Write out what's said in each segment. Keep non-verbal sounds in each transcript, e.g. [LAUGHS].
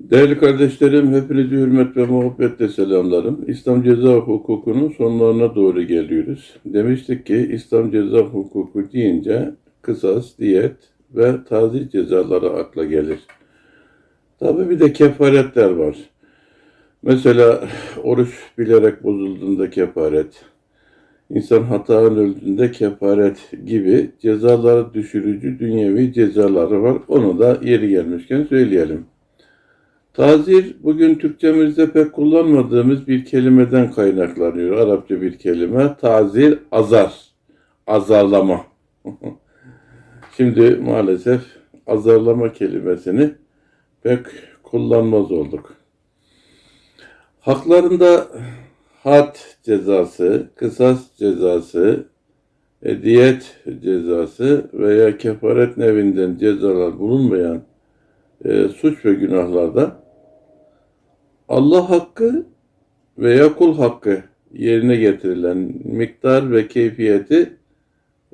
Değerli kardeşlerim, hepinizi hürmet ve muhabbetle selamlarım. İslam ceza hukukunun sonlarına doğru geliyoruz. Demiştik ki İslam ceza hukuku deyince kısas, diyet ve tazih cezaları akla gelir. Tabi bir de kefaretler var. Mesela oruç bilerek bozulduğunda kefaret, insan hataın öldüğünde kefaret gibi cezaları düşürücü dünyevi cezaları var. Onu da yeri gelmişken söyleyelim. Tazir bugün Türkçemizde pek kullanmadığımız bir kelimeden kaynaklanıyor. Arapça bir kelime. Tazir azar. Azarlama. [LAUGHS] Şimdi maalesef azarlama kelimesini pek kullanmaz olduk. Haklarında had cezası, kısas cezası, diyet cezası veya kefaret nevinden cezalar bulunmayan e, suç ve günahlarda Allah hakkı veya kul hakkı yerine getirilen miktar ve keyfiyeti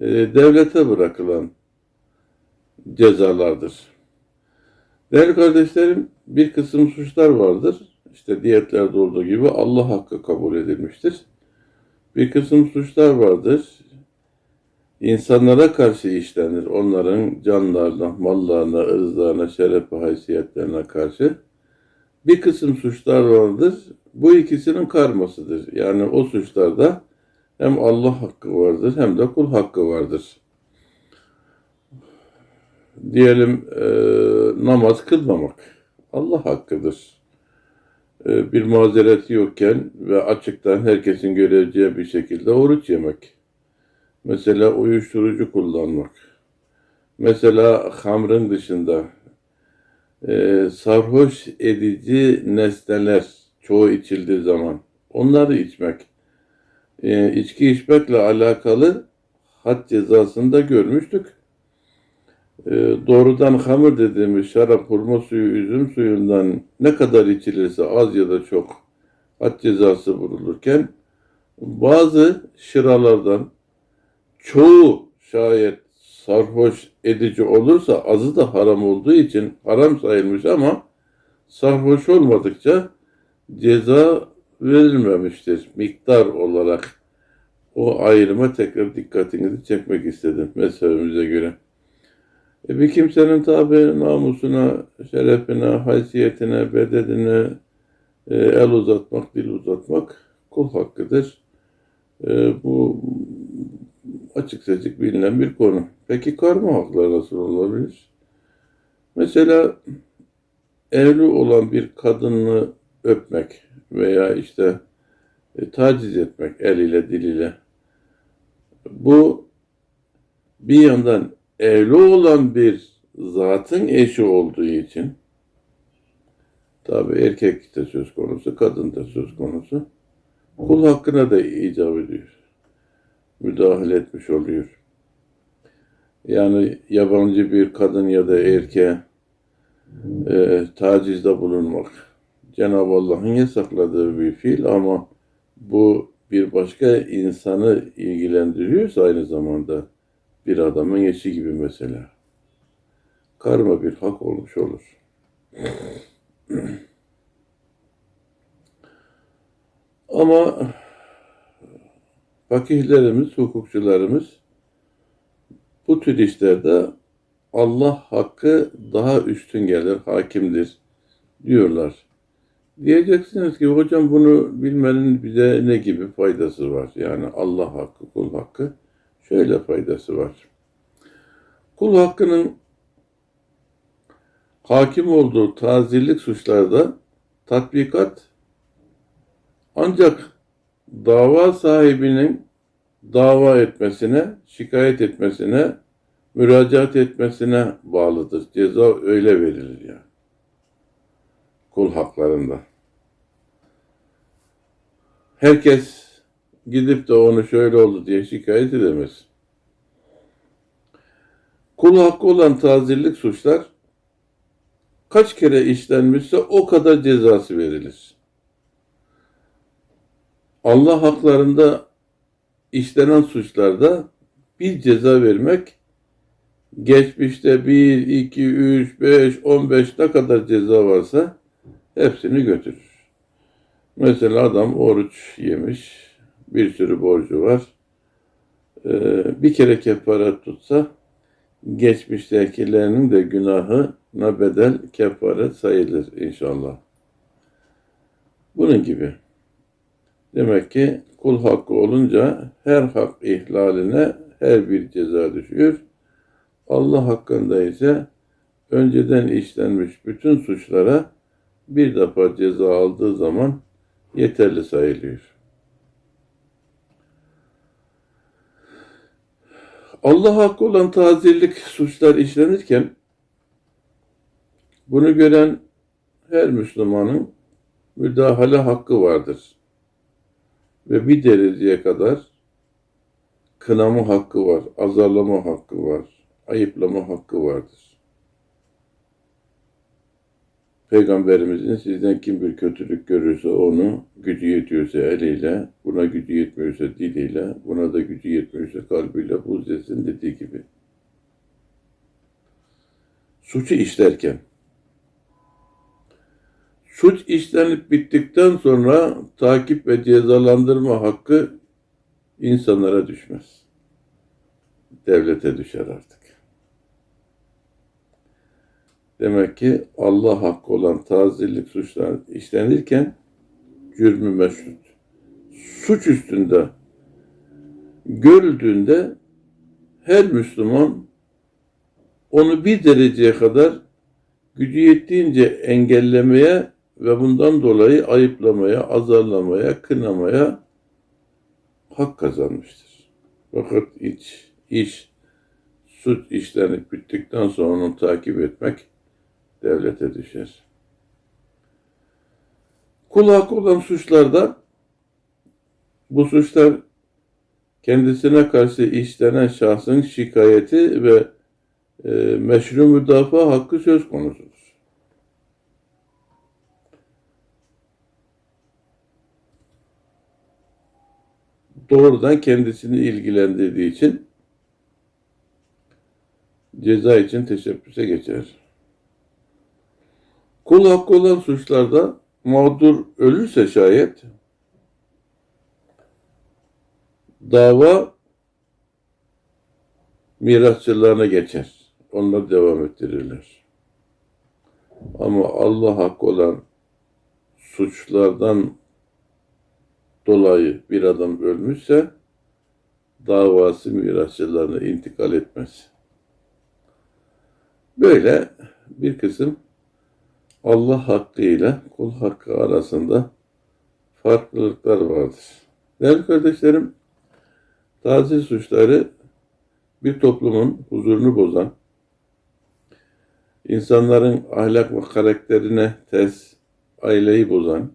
e, devlete bırakılan cezalardır. Değerli kardeşlerim, bir kısım suçlar vardır. İşte diyetlerde olduğu gibi Allah hakkı kabul edilmiştir. Bir kısım suçlar vardır. İnsanlara karşı işlenir. Onların canlarına, mallarına, ırzlarına, şeref ve haysiyetlerine karşı. Bir kısım suçlar vardır. Bu ikisinin karmasıdır. Yani o suçlarda hem Allah hakkı vardır hem de kul hakkı vardır. Diyelim e, namaz kılmamak Allah hakkıdır. E, bir mazereti yokken ve açıktan herkesin göreceği bir şekilde oruç yemek. Mesela uyuşturucu kullanmak. Mesela hamrın dışında e, sarhoş edici nesneler çoğu içildiği zaman onları içmek. E, içki içmekle alakalı had cezasını da görmüştük. E, doğrudan hamur dediğimiz şarap, hurma suyu, üzüm suyundan ne kadar içilirse az ya da çok had cezası vurulurken bazı şıralardan çoğu şayet sarhoş edici olursa azı da haram olduğu için haram sayılmış ama sarhoş olmadıkça ceza verilmemiştir miktar olarak. O ayrıma tekrar dikkatinizi çekmek istedim mezhebimize göre. E bir kimsenin tabi namusuna, şerefine, haysiyetine, bedenine e, el uzatmak, dil uzatmak kul hakkıdır. E, bu açık seçik bilinen bir konu. Peki karma hakları nasıl olabilir? Mesela evli olan bir kadını öpmek veya işte e, taciz etmek eliyle diliyle. Bu bir yandan evli olan bir zatın eşi olduğu için tabi erkek de söz konusu, kadın da söz konusu. Kul hakkına da icap ediyor müdahale etmiş oluyor. Yani yabancı bir kadın ya da erkeğe e, tacizde bulunmak Cenab-ı Allah'ın yasakladığı bir fiil ama bu bir başka insanı ilgilendiriyorsa aynı zamanda bir adamın eşi gibi mesela. Karma bir hak olmuş olur. [CLEARS THROAT] Ama fakihlerimiz, hukukçularımız bu tür işlerde Allah hakkı daha üstün gelir, hakimdir diyorlar. Diyeceksiniz ki hocam bunu bilmenin bize ne gibi faydası var? Yani Allah hakkı, kul hakkı şöyle faydası var. Kul hakkının hakim olduğu tazirlik suçlarda tatbikat ancak dava sahibinin dava etmesine, şikayet etmesine, müracaat etmesine bağlıdır. Ceza öyle verilir yani. Kul haklarında. Herkes gidip de onu şöyle oldu diye şikayet edemez. Kul hakkı olan tazirlik suçlar kaç kere işlenmişse o kadar cezası verilir. Allah haklarında işlenen suçlarda bir ceza vermek geçmişte 1, 2, 3, 5, 15 ne kadar ceza varsa hepsini götürür. Mesela adam oruç yemiş, bir sürü borcu var. Ee, bir kere kefaret tutsa geçmiştekilerinin de günahına bedel kefaret sayılır inşallah. Bunun gibi. Demek ki kul hakkı olunca her hak ihlaline her bir ceza düşüyor. Allah hakkında ise önceden işlenmiş bütün suçlara bir defa ceza aldığı zaman yeterli sayılıyor. Allah hakkı olan tazirlik suçlar işlenirken bunu gören her Müslümanın müdahale hakkı vardır. Ve bir dereceye kadar kınama hakkı var, azarlama hakkı var, ayıplama hakkı vardır. Peygamberimizin sizden kim bir kötülük görürse onu gücü yetiyorsa eliyle, buna gücü yetmiyorsa diliyle, buna da gücü yetmiyorsa kalbiyle buz etsin dediği gibi. Suçu işlerken, suç işlenip bittikten sonra takip ve cezalandırma hakkı insanlara düşmez. Devlete düşer artık. Demek ki Allah hakkı olan tazirlik suçlar işlenirken cürmü meşrut. Suç üstünde görüldüğünde her Müslüman onu bir dereceye kadar gücü yettiğince engellemeye ve bundan dolayı ayıplamaya, azarlamaya, kınamaya hak kazanmıştır. Fakat iç, iş, suç işlenip bittikten sonra onu takip etmek devlete düşer. Kul hakkı olan suçlarda bu suçlar kendisine karşı işlenen şahsın şikayeti ve e, meşru müdafaa hakkı söz konusudur. Doğrudan kendisini ilgilendirdiği için ceza için teşebbüse geçer. Kul hakkı olan suçlarda mağdur ölürse şayet dava mirasçılarına geçer. Onlar devam ettirirler. Ama Allah hakkı olan suçlardan dolayı bir adam ölmüşse davası mirasçılarına intikal etmez. Böyle bir kısım Allah hakkı ile kul hakkı arasında farklılıklar vardır. Değerli kardeşlerim, taze suçları bir toplumun huzurunu bozan, insanların ahlak ve karakterine ters, aileyi bozan,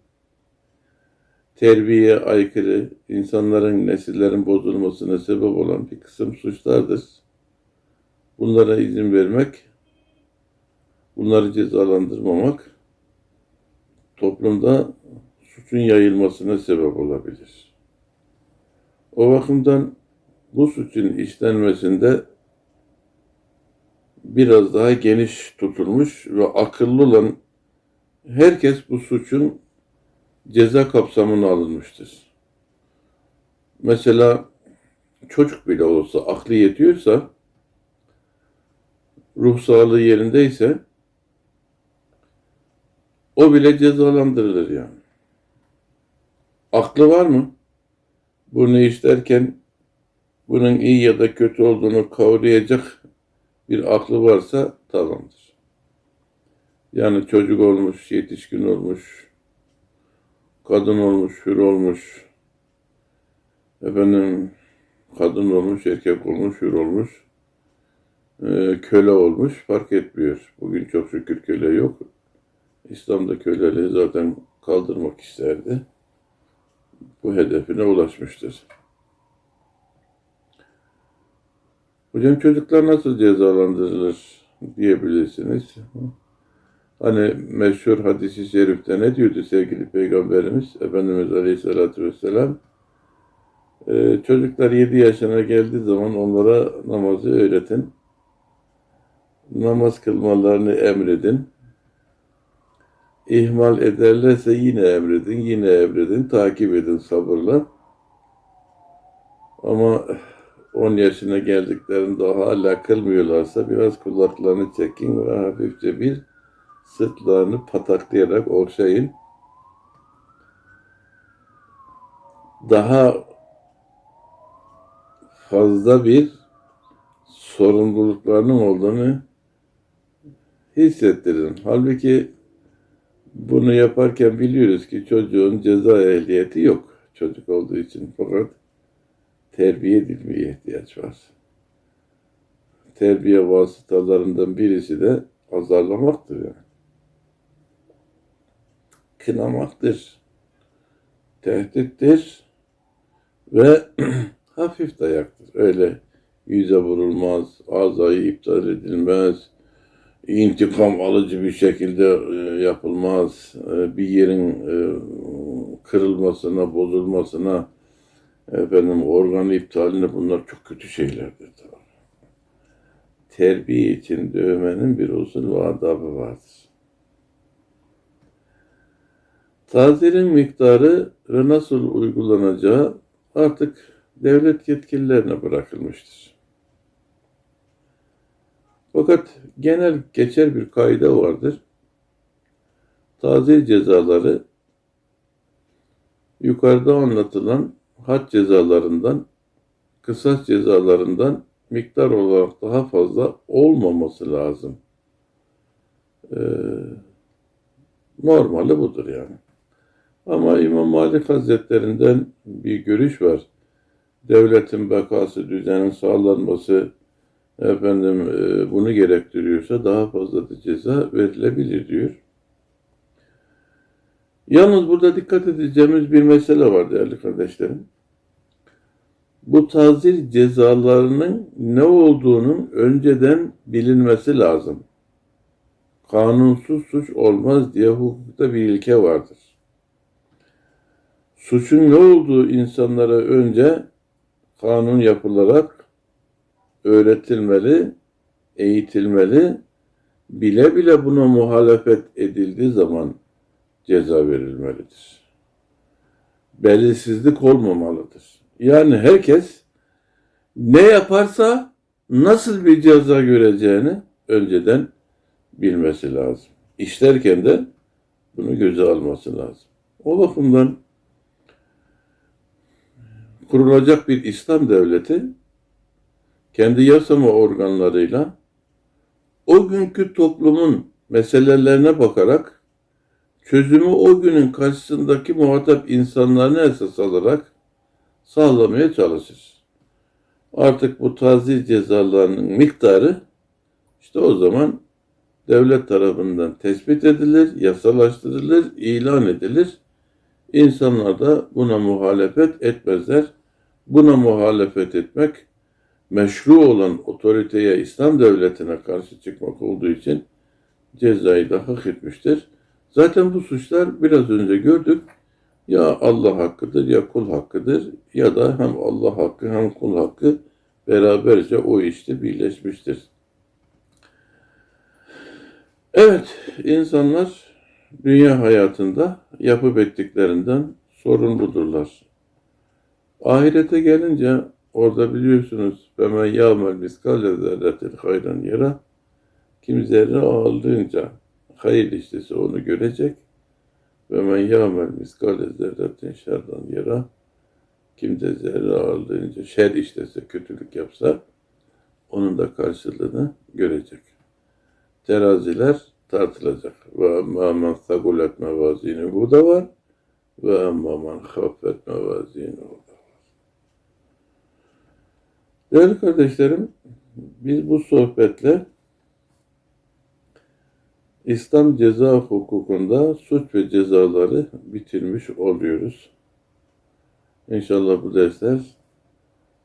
terbiyeye aykırı, insanların, nesillerin bozulmasına sebep olan bir kısım suçlardır. Bunlara izin vermek bunları cezalandırmamak toplumda suçun yayılmasına sebep olabilir. O bakımdan bu suçun işlenmesinde biraz daha geniş tutulmuş ve akıllı olan herkes bu suçun ceza kapsamına alınmıştır. Mesela çocuk bile olsa aklı yetiyorsa ruh sağlığı yerindeyse o bile cezalandırılır yani. Aklı var mı? Bunu işlerken bunun iyi ya da kötü olduğunu kavrayacak bir aklı varsa tamamdır. Yani çocuk olmuş, yetişkin olmuş, kadın olmuş, hür olmuş, efendim kadın olmuş, erkek olmuş, hür olmuş, e, köle olmuş fark etmiyor. Bugün çok şükür köle yok. İslam'da köleliği zaten kaldırmak isterdi. Bu hedefine ulaşmıştır. Hocam çocuklar nasıl cezalandırılır diyebilirsiniz. Hani meşhur hadisi şerifte ne diyordu sevgili Peygamberimiz Efendimiz Aleyhisselatü Vesselam? Ee, çocuklar 7 yaşına geldiği zaman onlara namazı öğretin. Namaz kılmalarını emredin ihmal ederlerse yine emredin, yine emredin, takip edin sabırla. Ama 10 yaşına geldiklerinde hala kılmıyorlarsa biraz kulaklarını çekin ve hafifçe bir sırtlarını pataklayarak okşayın. Daha fazla bir sorumluluklarının olduğunu hissettirin. Halbuki bunu yaparken biliyoruz ki çocuğun ceza ehliyeti yok çocuk olduğu için. Fakat terbiye edilmeye ihtiyaç var. Terbiye vasıtalarından birisi de azarlamaktır yani. Kınamaktır. Tehdittir. Ve [CLEARS THROAT] hafif dayaktır. Öyle yüze vurulmaz, azayı iptal edilmez, intikam alıcı bir şekilde e, yapılmaz. E, bir yerin e, kırılmasına, bozulmasına, efendim organ iptaline bunlar çok kötü şeylerdir. Terbiye için dövmenin bir usul ve adabı vardır. Tazirin miktarı ve nasıl uygulanacağı artık devlet yetkililerine bırakılmıştır. Fakat genel geçer bir kaide vardır. Tazir cezaları yukarıda anlatılan had cezalarından, kısas cezalarından miktar olarak daha fazla olmaması lazım. Ee, normali budur yani. Ama İmam Malik Hazretlerinden bir görüş var. Devletin bekası, düzenin sağlanması, efendim e, bunu gerektiriyorsa daha fazla da ceza verilebilir diyor. Yalnız burada dikkat edeceğimiz bir mesele var değerli kardeşlerim. Bu tazir cezalarının ne olduğunun önceden bilinmesi lazım. Kanunsuz suç olmaz diye hukukta bir ilke vardır. Suçun ne olduğu insanlara önce kanun yapılarak öğretilmeli, eğitilmeli, bile bile buna muhalefet edildiği zaman ceza verilmelidir. Belirsizlik olmamalıdır. Yani herkes ne yaparsa nasıl bir ceza göreceğini önceden bilmesi lazım. İşlerken de bunu göze alması lazım. O bakımdan kurulacak bir İslam devleti kendi yasama organlarıyla o günkü toplumun meselelerine bakarak çözümü o günün karşısındaki muhatap insanlarını esas alarak sağlamaya çalışır. Artık bu tazir cezalarının miktarı işte o zaman devlet tarafından tespit edilir, yasalaştırılır, ilan edilir. İnsanlar da buna muhalefet etmezler. Buna muhalefet etmek meşru olan otoriteye, İslam devletine karşı çıkmak olduğu için cezayı da hak etmiştir. Zaten bu suçlar biraz önce gördük. Ya Allah hakkıdır ya kul hakkıdır ya da hem Allah hakkı hem kul hakkı beraberce o işte birleşmiştir. Evet, insanlar dünya hayatında yapıp ettiklerinden sorumludurlar. Ahirete gelince orada biliyorsunuz ben yağmel miskale zerretin hayran yara kim zerre aldığınca hayır işlese onu görecek ve men yağmel miskale zerretin şerran yara kim de zerre aldığınca şer işlese kötülük yapsa onun da karşılığını görecek. Teraziler tartılacak. Ve emmâ men sagulet mevazinuhu da var. Ve emmâ men haffet var. Değerli kardeşlerim, biz bu sohbetle İslam ceza hukukunda suç ve cezaları bitirmiş oluyoruz. İnşallah bu dersler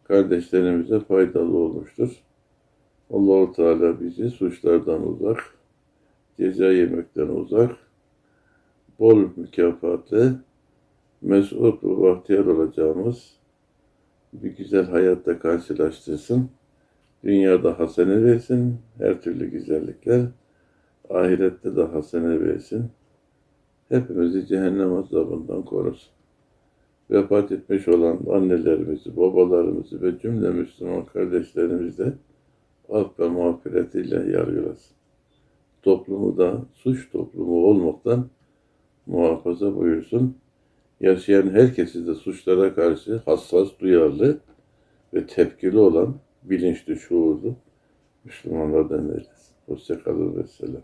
kardeşlerimize faydalı olmuştur. Allahu Teala bizi suçlardan uzak, ceza yemekten uzak, bol mükafatlı, mesut ve bahtiyar olacağımız bir güzel hayatta karşılaştırsın. Dünyada hasene versin, her türlü güzellikler, ahirette de hasene versin. hepimizi cehennem azabından korusun. Vefat etmiş olan annelerimizi, babalarımızı ve cümle Müslüman kardeşlerimizi de af ve mağfiretiyle yargılasın. Toplumu da suç toplumu olmaktan muhafaza buyursun. Yaşayan herkesi de suçlara karşı hassas, duyarlı ve tepkili olan bilinçli, şuurlu Müslümanlardan eylesin. Hoşçakalın ve selam.